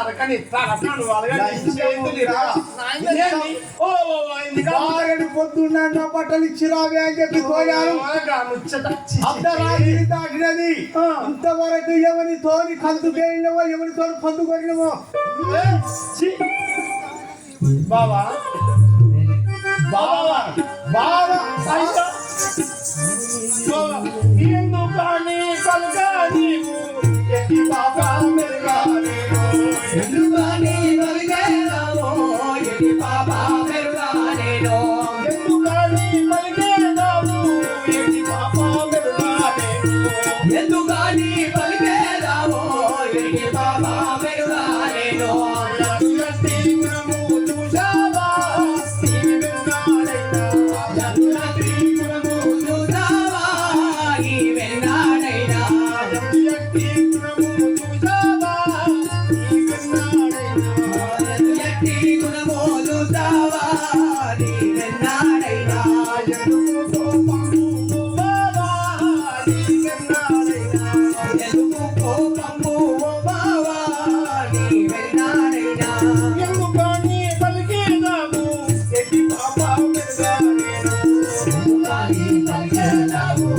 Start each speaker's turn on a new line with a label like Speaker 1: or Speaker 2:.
Speaker 1: అరకండి. ఇస్తాను అసలు నువ్వు
Speaker 2: రా పొద్దున్న నా బట్టలు ఇచ్చిరావే అని చెప్పి
Speaker 1: చి,
Speaker 2: అర్ధరాత్రి దాటినది. ఇంతవరకు ఎవరి తోని కందు పేరినవో ఎవరి తోని పొందు కొరినవో?
Speaker 1: ఏ, చి. బావా.
Speaker 2: బావా. బావా.
Speaker 1: ఎందుకని కలగా నీవు ఎట్టి బాబా మెరుగా నీవు?
Speaker 3: ఎందుకని ఎడి పాపా
Speaker 1: వెన్నాడైనా? ఎట్టి గుణము చూశావా? నీవు విన్నాడైనా.
Speaker 3: ఎట్టి నీ వెన్నాడైనా? ఎందుకని పలికేదావో